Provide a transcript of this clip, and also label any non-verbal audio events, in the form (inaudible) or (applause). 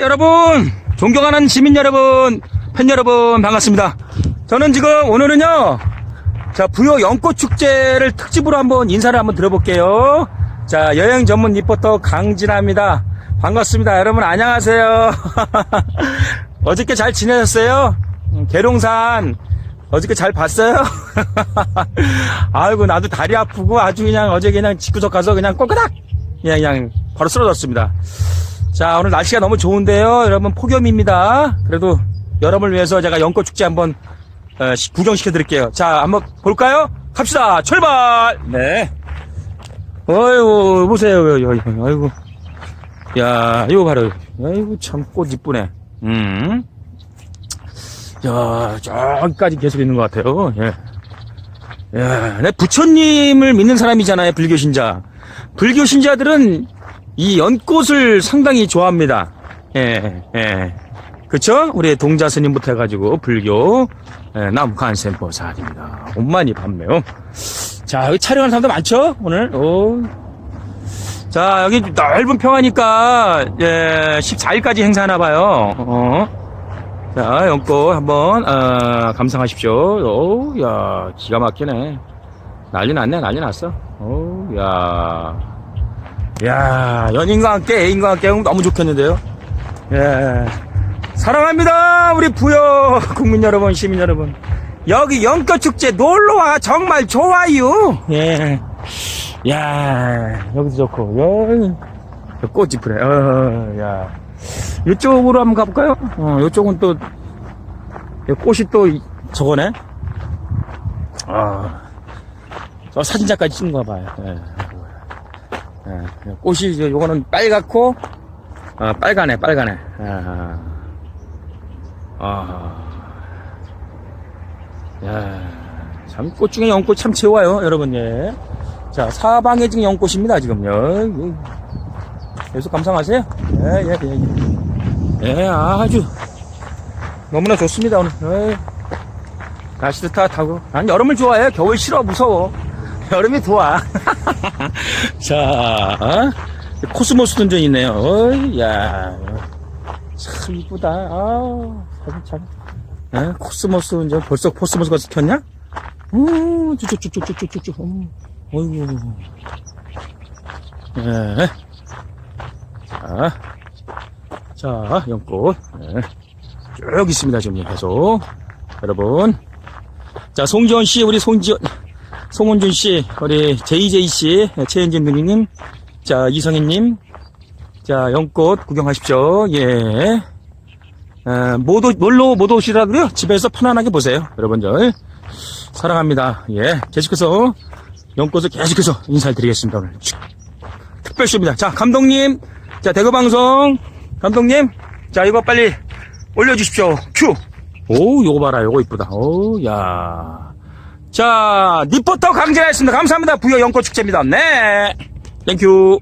여러분, 존경하는 시민 여러분, 팬 여러분, 반갑습니다. 저는 지금 오늘은요, 자, 부여 연꽃 축제를 특집으로 한번 인사를 한번 들어볼게요. 자, 여행 전문 리포터 강진아입니다. 반갑습니다. 여러분, 안녕하세요. (laughs) 어저께 잘 지내셨어요? 음, 계룡산, 어저께 잘 봤어요? (laughs) 아이고, 나도 다리 아프고 아주 그냥 어제 그냥 집구석 가서 그냥 꼴까닥! 그냥, 그냥 바로 쓰러졌습니다. 자, 오늘 날씨가 너무 좋은데요. 여러분, 폭염입니다. 그래도 여러분을 위해서 제가 연꽃 축제 한번 어, 시- 구경시켜 드릴게요. 자, 한번 볼까요? 갑시다. 출발! 네. 어이구, 보세요. 어이구, 아이고. 야, 이거 봐라. 아이고, 참, 꽃 이쁘네. 음. 야, 저기까지 계속 있는 것 같아요. 예. 야, 내 부처님을 믿는 사람이잖아요, 불교 신자. 불교 신자들은 이 연꽃을 상당히 좋아합니다. 예, 예. 그쵸? 우리 동자 스님부터 해가지고, 불교, 예, 남관센보살입니다. 온만이 반매요. 자, 여기 촬영하는 사람도 많죠? 오늘? 오. 자, 여기 넓은 평화니까, 예, 14일까지 행사하나 봐요. 어. 자, 연꽃 한번, 어, 감상하십시오. 오, 야, 기가 막히네. 난리 났네, 난리 났어. 오, 야. 야, 연인과 함께, 애인과 함께 너무 좋겠는데요? 예. 사랑합니다, 우리 부여 (laughs) 국민 여러분, 시민 여러분. 여기 연꽃축제 놀러와 정말 좋아요. 예. 야, 여기도 좋고, 여기, 꽃이 이쁘네. 어, 야. 이쪽으로 한번 가볼까요? 어, 이쪽은 또, 이 꽃이 또, 이- 저거네? 아, 저 사진작까지 찍은 거 봐요. 예. 예, 꽃이, 이제 요거는 빨갛고, 아, 빨가네, 빨가네. 아, 아, 야, 참, 꽃 중에 연꽃 참 좋아요, 여러분, 예. 자, 사방에 지금 연꽃입니다, 지금요. 예. 계속 감상하세요. 예, 예, 예. 예, 예, 아주, 너무나 좋습니다, 오늘. 예. 날씨도 따뜻하고. 난 여름을 좋아해. 겨울 싫어, 무서워. (laughs) 여름이 좋아. (laughs) 자, 어? 코스모스 던전 있네요. 어이, 야, 참 이쁘다. 아, 사진 참. 에? 코스모스 이제 벌써 코스모스가 켰냐? 음, 쭉쭉쭉쭉쭉쭉쭉. 음, 어이구. 예. 자, 자, 연꽃. 예. 쭉 있습니다, 지금 계속. 여러분. 자, 송지원 씨, 우리 송지원, 송은준 씨, 우리 JJ 씨, 최현진 누님, 자, 이성희님, 자, 연꽃 구경하십시오. 예. 에, 못, 오, 놀러 못 오시라고요? 집에서 편안하게 보세요. 여러분들. 사랑합니다. 예. 계속해서 연꽃을 계속해서 인사를 드리겠습니다. 오늘. 특별쇼입니다. 자, 감독님. 자, 대구방송. 감독님. 자, 이거 빨리 올려주십시오. 큐. 오, 요거 봐라. 요거 이쁘다. 오, 야. 자, 리포터 강진아였습니다. 감사합니다. 부여 연꽃축제입니다. 네. 땡큐.